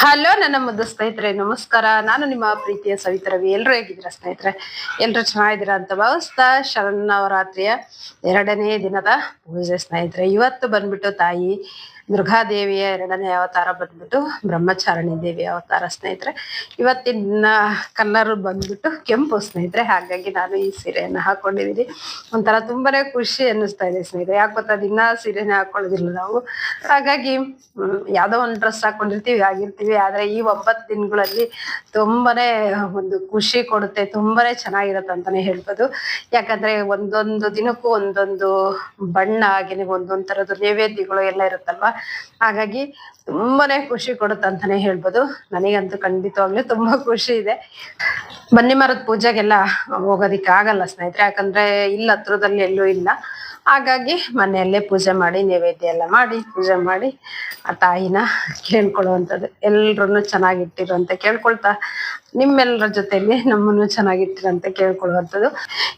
Hello ನನ್ನ ಮುದ್ದು ಸ್ನೇಹಿತರೆ, ನಮಸ್ಕಾರ. ನಾನು ನಿಮ್ಮ ಪ್ರೀತಿಯ ಸವಿತಾ ರವಿ. ಎಲ್ಲರೂ ಹೇಗಿದ್ದೀರಾ ಸ್ನೇಹಿತರೆ? ಎಲ್ಲರೂ ಚೆನ್ನಾಗಿದ್ದೀರಾ ಅಂತ ಭಾವಿಸ್ತಾ ಶರನ್ನವರಾತ್ರಿಯ ಎರಡನೇ ದಿನದ ಪೂಜೆ ಸ್ನೇಹಿತರೆ. ಇವತ್ತು ಬಂದ್ಬಿಟ್ಟು ತಾಯಿ ದುರ್ಗಾದೇವಿಯ ಎರಡನೇ ಅವತಾರ ಬಂದ್ಬಿಟ್ಟು, ಬ್ರಹ್ಮಚಾರಣಿ ದೇವಿ ಅವತಾರ ಸ್ನೇಹಿತರೆ. ಇವತ್ತಿನ ಕಲರ್ ಬಂದ್ಬಿಟ್ಟು ಕೆಂಪು ಸ್ನೇಹಿತರೆ, ಹಾಗಾಗಿ ನಾನು ಈ ಸೀರೆಯನ್ನು ಹಾಕೊಂಡಿದ್ದೀನಿ. ಒಂಥರ ತುಂಬಾನೇ ಖುಷಿ ಅನ್ನಿಸ್ತಾ ಇದೆ ಸ್ನೇಹಿತರೆ. ಯಾಕೆ ಗೊತ್ತಾ? ದಿನ ಸೀರೆನೇ ಹಾಕೊಳ್ಳೋದಿಲ್ಲ ನಾವು. ಹಾಗಾಗಿ ಯಾವುದೋ ಒಂದು ಡ್ರೆಸ್ ಹಾಕೊಂಡಿರ್ತೀವಿ, ಆಗಿರ್ತೀವಿ, ಆದರೆ ಈ ಒಂಬತ್ತು ದಿನಗಳಲ್ಲಿ ತುಂಬಾನೇ ಒಂದು ಖುಷಿ ಕೊಡುತ್ತೆ, ತುಂಬಾನೇ ಚೆನ್ನಾಗಿರುತ್ತೆ ಅಂತಾನೆ ಹೇಳ್ಬೋದು. ಯಾಕಂದ್ರೆ ಒಂದೊಂದು ದಿನಕ್ಕೂ ಒಂದೊಂದು ಬಣ್ಣ ಹಾಗೆ ಒಂದೊಂದು ಥರದ ನೈವೇದ್ಯಗಳು ಎಲ್ಲ ಇರುತ್ತಲ್ವಾ? ಹಾಗಾಗಿ ತುಂಬಾನೇ ಖುಷಿ ಕೊಡುತ್ತೆ ಅಂತಾನೆ ಹೇಳ್ಬೋದು. ನನಗಂತೂ ಖಂಡಿತವಾಗ್ಲೂ ತುಂಬಾ ಖುಷಿ ಇದೆ. ಬನ್ನಿ ಮರದ ಪೂಜೆಗೆಲ್ಲ ಹೋಗೋದಿಕ್ಕೆ ಆಗಲ್ಲ ಸ್ನೇಹಿತರೆ, ಯಾಕಂದ್ರೆ ಇಲ್ಲ, ಹತ್ರದಲ್ಲಿ ಎಲ್ಲೂ ಇಲ್ಲ. ಹಾಗಾಗಿ ಮನೆಯಲ್ಲೇ ಪೂಜೆ ಮಾಡಿ, ನೈವೇದ್ಯ ಎಲ್ಲ ಮಾಡಿ, ಪೂಜೆ ಮಾಡಿ, ಆ ತಾಯಿನ ಕೇಳ್ಕೊಳ್ಳುವಂಥದ್ದು. ಎಲ್ರೂ ಚೆನ್ನಾಗಿಟ್ಟಿರು ಅಂತ ಕೇಳ್ಕೊಳ್ತಾ ನಿಮ್ಮೆಲ್ಲರ ಜೊತೆಯಲ್ಲಿ ನಮ್ಮನ್ನು ಚೆನ್ನಾಗಿಟ್ಟಿರಂತ ಕೇಳ್ಕೊಳ್ಳುವಂಥದ್ದು.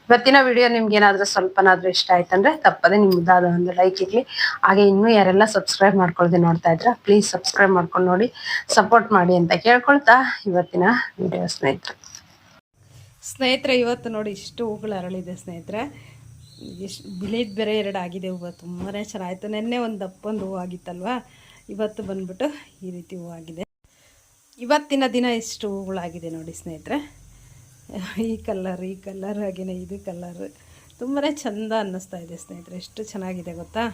ಇವತ್ತಿನ ವಿಡಿಯೋ ನಿಮ್ಗೆ ಏನಾದರೂ ಸ್ವಲ್ಪನಾದ್ರೂ ಇಷ್ಟ ಆಯ್ತಂದ್ರೆ ತಪ್ಪದೆ ನಿಮ್ಮದಾದ ಒಂದು ಲೈಕ್ ಇರಲಿ. ಹಾಗೆ ಇನ್ನೂ ಯಾರೆಲ್ಲ ಸಬ್ಸ್ಕ್ರೈಬ್ ಮಾಡ್ಕೊಳ್ದೆ ನೋಡ್ತಾ ಇದ್ರೆ ಪ್ಲೀಸ್ ಸಬ್ಸ್ಕ್ರೈಬ್ ಮಾಡ್ಕೊಂಡು ನೋಡಿ ಸಪೋರ್ಟ್ ಮಾಡಿ ಅಂತ ಕೇಳ್ಕೊಳ್ತಾ ಇವತ್ತಿನ ವಿಡಿಯೋ ಸ್ನೇಹಿತರು. ಸ್ನೇಹಿತರೆ, ಇವತ್ತು ನೋಡಿ ಇಷ್ಟು ಹೂಗಳು ಅರಳಿದೆ ಸ್ನೇಹಿತರೆ. ಎಷ್ಟು ಬಿಳಿದ ಬೇರೆ ಎರಡು ಆಗಿದೆ ಹೂವು ತುಂಬಾ ಚೆನ್ನಾಗಿತ್ತು. ನಿನ್ನೆ ಒಂದು ದಪ್ಪೊಂದು ಹೂವು ಆಗಿತ್ತಲ್ವಾ? ಇವತ್ತು ಬಂದ್ಬಿಟ್ಟು ಈ ರೀತಿ ಹೂವು ಆಗಿದೆ. ಇವತ್ತಿನ ದಿನ ಇಷ್ಟು ಹೂಗಳಾಗಿದೆ ನೋಡಿ ಸ್ನೇಹಿತರೆ. ಈ ಕಲ್ಲರ್ ಈ ಕಲ್ಲರ್ ಹಾಗೆಯೇ ಇದು ಕಲ್ಲರ್ ತುಂಬಾ ಚೆಂದ ಅನ್ನಿಸ್ತಾ ಇದೆ ಸ್ನೇಹಿತರೆ. ಎಷ್ಟು ಚೆನ್ನಾಗಿದೆ ಗೊತ್ತಾ?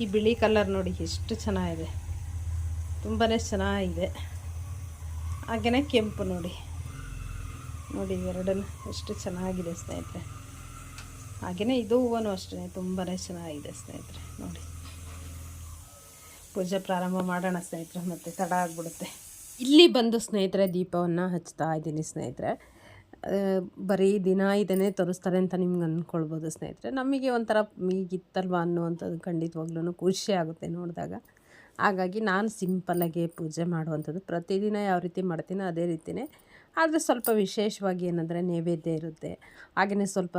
ಈ ಬಿಳಿ ಕಲರ್ ನೋಡಿ ಎಷ್ಟು ಚೆನ್ನಾಗಿದೆ. ತುಂಬಾ ಚೆನ್ನಾಗಿದೆ. ಹಾಗೆಯೇ ಕೆಂಪು ನೋಡಿ. ನೋಡಿ ಎರಡನ್ನು ಎಷ್ಟು ಚೆನ್ನಾಗಿದೆ ಸ್ನೇಹಿತರೆ. ಹಾಗೆಯೇ ಇದು ಹೂವನು ಅಷ್ಟೇ ತುಂಬಾ ಚೆನ್ನಾಗಿದೆ ಸ್ನೇಹಿತರೆ, ನೋಡಿ. ಪೂಜೆ ಪ್ರಾರಂಭ ಮಾಡೋಣ ಸ್ನೇಹಿತರೆ, ಮತ್ತು ತಡ ಆಗ್ಬಿಡುತ್ತೆ. ಇಲ್ಲಿ ಬಂದು ಸ್ನೇಹಿತರೆ ದೀಪವನ್ನು ಹಚ್ತಾ ಇದ್ದೀನಿ ಸ್ನೇಹಿತರೆ. ಬರೀ ದಿನ ಇದನ್ನೇ ತೋರಿಸ್ತಾರೆ ಅಂತ ನಿಮ್ಗೆ ಅಂದ್ಕೊಳ್ಬೋದು ಸ್ನೇಹಿತರೆ. ನಮಗೆ ಒಂಥರ ಈಗಿತ್ತಲ್ವ ಅನ್ನುವಂಥದ್ದು ಖಂಡಿತವಾಗ್ಲೂ ಖುಷಿ ಆಗುತ್ತೆ ನೋಡಿದಾಗ. ಹಾಗಾಗಿ ನಾನು ಸಿಂಪಲ್ಲಾಗಿ ಪೂಜೆ ಮಾಡುವಂಥದ್ದು ಪ್ರತಿದಿನ ಯಾವ ರೀತಿ ಮಾಡ್ತೀನೋ ಅದೇ ರೀತಿಯೇ ಆದರೆ ಸ್ವಲ್ಪ ವಿಶೇಷವಾಗಿ ಏನಂದರೆ ನೈವೇದ್ಯ ಇರುತ್ತೆ. ಹಾಗೆಯೇ ಸ್ವಲ್ಪ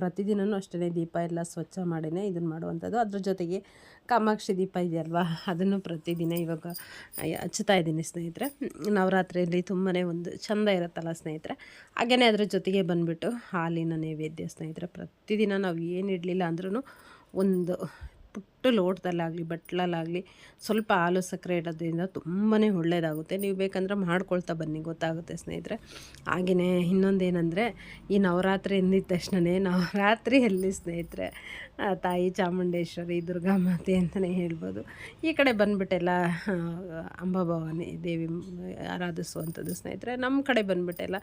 ಪ್ರತಿದಿನವೂ ಅಷ್ಟೇ ದೀಪ ಎಲ್ಲ ಸ್ವಚ್ಛ ಮಾಡಿನೇ ಇದನ್ನು ಮಾಡುವಂಥದ್ದು. ಅದ್ರ ಜೊತೆಗೆ ಕಾಮಾಕ್ಷಿ ದೀಪ ಇದೆಯಲ್ವಾ? ಅದನ್ನು ಪ್ರತಿದಿನ ಇವಾಗ ಹಚ್ತಾ ಇದ್ದೀನಿ ಸ್ನೇಹಿತರೆ. ನವರಾತ್ರಿಯಲ್ಲಿ ತುಂಬಾ ಒಂದು ಚೆಂದ ಇರುತ್ತಲ್ಲ ಸ್ನೇಹಿತರೆ? ಹಾಗೆಯೇ ಅದ್ರ ಜೊತೆಗೆ ಬಂದುಬಿಟ್ಟು ಹಾಲಿನ ನೈವೇದ್ಯ ಸ್ನೇಹಿತರೆ, ಪ್ರತಿದಿನ ನಾವು ಏನು ಇಡಲಿಲ್ಲ ಅಂದ್ರೂ ಒಂದು ಪುಟ್ಟ ಲೋಟದಲ್ಲಾಗಲಿ, ಬಟ್ಲಲ್ಲಾಗಲಿ ಸ್ವಲ್ಪ ಹಾಲು ಸಕ್ಕರೆ ಇಡೋದ್ರಿಂದ ತುಂಬಾ ಒಳ್ಳೆಯದಾಗುತ್ತೆ ನೀವು ಬೇಕಂದ್ರೆ ಮಾಡ್ಕೊಳ್ತಾ ಬನ್ನಿ, ಗೊತ್ತಾಗುತ್ತೆ ಸ್ನೇಹಿತರೆ. ಹಾಗೆಯೇ ಇನ್ನೊಂದೇನೆಂದರೆ ಈ ನವರಾತ್ರಿ ಎಂದಿದ್ದ ತಕ್ಷಣವೇ ನವರಾತ್ರಿಯಲ್ಲಿ ಸ್ನೇಹಿತರೆ ತಾಯಿ ಚಾಮುಂಡೇಶ್ವರಿ, ದುರ್ಗಾ ಮಾತೆ ಅಂತಲೇ ಹೇಳ್ಬೋದು. ಈ ಕಡೆ ಬಂದ್ಬಿಟ್ಟೆಲ್ಲ ಅಂಬಾಭವಾನಿ ದೇವಿ, ಆರಾಧಿಸುವಂಥದ್ದು ಸ್ನೇಹಿತರೆ ನಮ್ಮ ಕಡೆ ಬಂದ್ಬಿಟ್ಟೆಲ್ಲ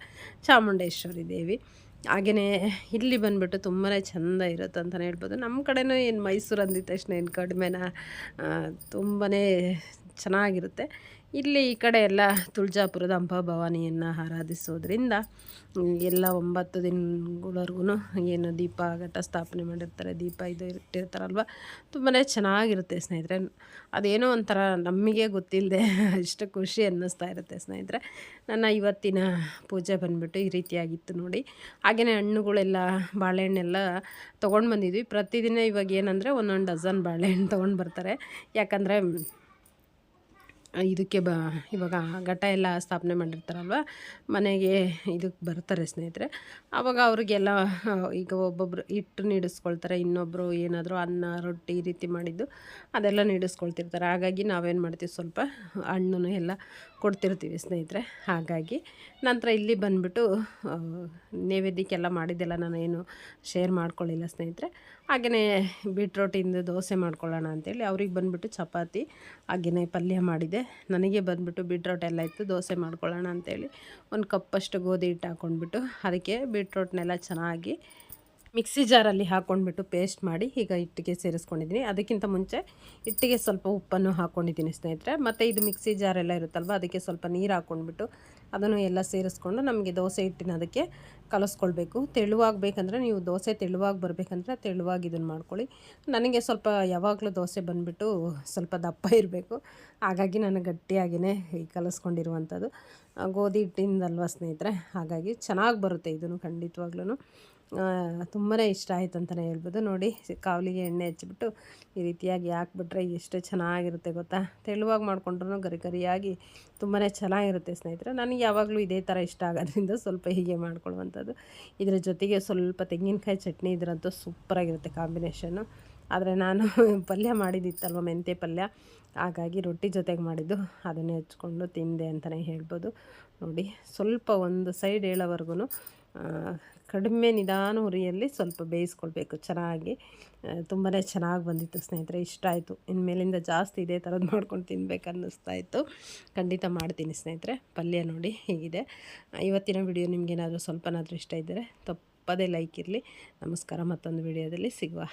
ಚಾಮುಂಡೇಶ್ವರಿ ದೇವಿ. ಹಾಗೆಯೇ ಇಲ್ಲಿ ಬಂದುಬಿಟ್ಟು ತುಂಬಾ ಚೆಂದ ಇರುತ್ತೆ ಅಂತಲೇ ಹೇಳ್ಬೋದು. ನಮ್ಮ ಕಡೆನೂ ಏನು ಮೈಸೂರು ಅಂದಿದ ತಕ್ಷಣ ಏನು ಕಡಿಮೆನ ತುಂಬಾ ಚೆನ್ನಾಗಿರುತ್ತೆ. ಇಲ್ಲಿ ಈ ಕಡೆ ಎಲ್ಲ ತುಳಜಾಪುರದ ಅಂಬಾ ಭವಾನಿಯನ್ನು ಆರಾಧಿಸೋದ್ರಿಂದ ಎಲ್ಲ ಒಂಬತ್ತು ದಿನಗಳವರೆಗೂ ಏನು ದೀಪ ಘಟ ಸ್ಥಾಪನೆ ಮಾಡಿರ್ತಾರೆ, ದೀಪ ಇದು ಇಟ್ಟಿರ್ತಾರಲ್ವ ತುಂಬಾ ಚೆನ್ನಾಗಿರುತ್ತೆ ಸ್ನೇಹಿತರೆ. ಅದೇನೋ ಒಂಥರ ನಮಗೆ ಗೊತ್ತಿಲ್ಲದೆ ಅಷ್ಟು ಖುಷಿ ಅನ್ನಿಸ್ತಾ ಇರುತ್ತೆ ಸ್ನೇಹಿತರೆ. ನನ್ನ ಇವತ್ತಿನ ಪೂಜೆ ಬಂದುಬಿಟ್ಟು ಈ ರೀತಿಯಾಗಿತ್ತು ನೋಡಿ. ಹಾಗೆಯೇ ಹಣ್ಣುಗಳೆಲ್ಲ, ಬಾಳೆಹಣ್ಣೆಲ್ಲ ತೊಗೊಂಡು ಬಂದಿದ್ವಿ ಪ್ರತಿದಿನ ಇವಾಗ ಏನಂದರೆ ಒಂದೊಂದು ಡಜನ್ ಬಾಳೆಹಣ್ಣು ತೊಗೊಂಡು ಬರ್ತಾರೆ ಯಾಕಂದರೆ ಇದಕ್ಕೆ ಬ, ಇವಾಗ ಘಟ ಎಲ್ಲ ಸ್ಥಾಪನೆ ಮಾಡಿರ್ತಾರಲ್ವ? ಮನೆಗೆ ಇದಕ್ಕೆ ಬರ್ತಾರೆ ಸ್ನೇಹಿತರೆ. ಆವಾಗ ಅವ್ರಿಗೆಲ್ಲ ಈಗ ಒಬ್ಬೊಬ್ಬರು ಹಿಟ್ಟು ನೀಡಿಸ್ಕೊಳ್ತಾರೆ ಇನ್ನೊಬ್ಬರು ಏನಾದರೂ ಅನ್ನ, ರೊಟ್ಟಿ ರೀತಿ ಮಾಡಿದ್ದು ಅದೆಲ್ಲ ನೀಡಿಸ್ಕೊಳ್ತಿರ್ತಾರೆ. ಹಾಗಾಗಿ ನಾವೇನು ಮಾಡ್ತೀವಿ ಸ್ವಲ್ಪ ಹಣ್ಣು ಎಲ್ಲ ಕೊಡ್ತಿರ್ತೀವಿ ಸ್ನೇಹಿತರೆ. ಹಾಗಾಗಿ ನಂತರ ಇಲ್ಲಿ ಬಂದುಬಿಟ್ಟು ನೈವೇದ್ಯಕ್ಕೆಲ್ಲ ಮಾಡಿದ್ದೆಲ್ಲ ನಾನು ಏನು ಶೇರ್ ಮಾಡ್ಕೊಳ್ಳಿಲ್ಲ ಸ್ನೇಹಿತರೆ. ಹಾಗೆಯೇ ಬೀಟ್ರೋಟಿಂದ ದೋಸೆ ಮಾಡ್ಕೊಳ್ಳೋಣ ಅಂತೇಳಿ ಅವ್ರಿಗೆ ಬಂದುಬಿಟ್ಟು ಚಪಾತಿ ಹಾಗೆಯೇ ಪಲ್ಯ ಮಾಡಿದೆ. ನನಗೆ ಬಂದುಬಿಟ್ಟು ಬೀಟ್ರೋಟ್ ಎಲ್ಲ ಇತ್ತು, ದೋಸೆ ಮಾಡ್ಕೊಳ್ಳೋಣ ಅಂತೇಳಿ ಒಂದು ಕಪ್ಪಷ್ಟು ಗೋಧಿ ಹಿಟ್ಟು ಹಾಕ್ಕೊಂಡ್ಬಿಟ್ಟು ಅದಕ್ಕೆ ಬೀಟ್ರೋಟ್ನೆಲ್ಲ ಚೆನ್ನಾಗಿ ಮಿಕ್ಸಿ ಜಾರಲ್ಲಿ ಹಾಕ್ಕೊಂಡ್ಬಿಟ್ಟು ಪೇಸ್ಟ್ ಮಾಡಿ ಈಗ ಹಿಟ್ಟಿಗೆ ಸೇರಿಸ್ಕೊಂಡಿದ್ದೀನಿ. ಅದಕ್ಕಿಂತ ಮುಂಚೆ ಹಿಟ್ಟಿಗೆ ಸ್ವಲ್ಪ ಉಪ್ಪನ್ನು ಹಾಕ್ಕೊಂಡಿದ್ದೀನಿ ಸ್ನೇಹಿತರೆ. ಮತ್ತು ಇದು ಮಿಕ್ಸಿ ಜಾರೆಲ್ಲ ಇರುತ್ತಲ್ವ, ಅದಕ್ಕೆ ಸ್ವಲ್ಪ ನೀರು ಹಾಕ್ಕೊಂಡ್ಬಿಟ್ಟು ಅದನ್ನು ಎಲ್ಲ ಸೇರಿಸ್ಕೊಂಡು ನಮಗೆ ದೋಸೆ ಹಿಟ್ಟಿನ ಅದಕ್ಕೆ ಕಲಿಸ್ಕೊಳ್ಬೇಕು. ತೆಳುವಾಗಬೇಕಂದ್ರೆ ನೀವು ದೋಸೆ ತೆಳುವಾಗಿ ಬರಬೇಕಂದ್ರೆ ತೆಳುವಾಗಿ ಇದನ್ನು ಮಾಡ್ಕೊಳ್ಳಿ. ನನಗೆ ಸ್ವಲ್ಪ ಯಾವಾಗಲೂ ದೋಸೆ ಬಂದುಬಿಟ್ಟು ಸ್ವಲ್ಪ ದಪ್ಪ ಇರಬೇಕು. ಹಾಗಾಗಿ ನಾನು ಗಟ್ಟಿಯಾಗಿಯೇ ಕಲಿಸ್ಕೊಂಡಿರುವಂಥದ್ದು. ಗೋಧಿ ಹಿಟ್ಟಿಂದಲ್ವ ಸ್ನೇಹಿತರೆ? ಹಾಗಾಗಿ ಚೆನ್ನಾಗಿ ಬರುತ್ತೆ ಇದನ್ನು ಖಂಡಿತವಾಗ್ಲೂ ತುಂಬಾ ಇಷ್ಟ ಆಯಿತು ಅಂತಲೇ ಹೇಳ್ಬೋದು. ನೋಡಿ, ಕಾವಲಿಗೆ ಎಣ್ಣೆ ಹಚ್ಚಿಬಿಟ್ಟು ಈ ರೀತಿಯಾಗಿ ಹಾಕ್ಬಿಟ್ರೆ ಎಷ್ಟು ಚೆನ್ನಾಗಿರುತ್ತೆ ಗೊತ್ತಾ? ತೆಳುವಾಗಿ ಮಾಡಿಕೊಂಡ್ರೂ ಗರಿ ಗರಿಯಾಗಿ ತುಂಬಾ ಚೆನ್ನಾಗಿರುತ್ತೆ ಸ್ನೇಹಿತರೆ. ನನಗೆ ಯಾವಾಗಲೂ ಇದೇ ಥರ ಇಷ್ಟ ಆಗೋದ್ರಿಂದ ಸ್ವಲ್ಪ ಹೀಗೆ ಮಾಡ್ಕೊಳ್ಳುವಂಥದ್ದು. ಇದರ ಜೊತೆಗೆ ಸ್ವಲ್ಪ ತೆಂಗಿನಕಾಯಿ ಚಟ್ನಿ ಇದ್ರಂತೂ ಸೂಪರಾಗಿರುತ್ತೆ ಕಾಂಬಿನೇಷನ್ನು. ಆದರೆ ನಾನು ಪಲ್ಯ ಮಾಡಿದ್ದಿತ್ತಲ್ವ ಮೆಂತೆ ಪಲ್ಯ? ಹಾಗಾಗಿ ರೊಟ್ಟಿ ಜೊತೆಗೆ ಮಾಡಿದ್ದು, ಅದನ್ನೇ ಹಚ್ಕೊಂಡು ತಿಂದೆ ಅಂತಲೇ ಹೇಳ್ಬೋದು. ನೋಡಿ, ಸ್ವಲ್ಪ ಒಂದು ಸೈಡ್ ಹೇಳೋವರೆಗೂ ಕಡಿಮೆ ನಿಧಾನ ಉರಿಯಲ್ಲಿ ಸ್ವಲ್ಪ ಬೇಯಿಸ್ಕೊಳ್ಬೇಕು. ಚೆನ್ನಾಗಿ ತುಂಬಾ ಚೆನ್ನಾಗಿ ಬಂದಿತ್ತು ಸ್ನೇಹಿತರೆ. ಇಷ್ಟ ಆಯಿತು. ಇನ್ಮೇಲಿಂದ ಜಾಸ್ತಿ ಇದೇ ಥರದ್ದು ಮಾಡ್ಕೊಂಡು ತಿನ್ಬೇಕು ಅನ್ನಿಸ್ತಾ ಇತ್ತು ಖಂಡಿತ ಮಾಡ್ತೀನಿ ಸ್ನೇಹಿತರೆ. ಪಲ್ಯ ನೋಡಿ ಹೀಗಿದೆ. ಇವತ್ತಿನ ವಿಡಿಯೋ ನಿಮಗೇನಾದರೂ ಸ್ವಲ್ಪನಾದರೂ ಇಷ್ಟ ಇದ್ದರೆ ತಪ್ಪದೇ ಲೈಕ್ ಇರಲಿ. ನಮಸ್ಕಾರ. ಮತ್ತೊಂದು ವಿಡಿಯೋದಲ್ಲಿ ಸಿಗುವ.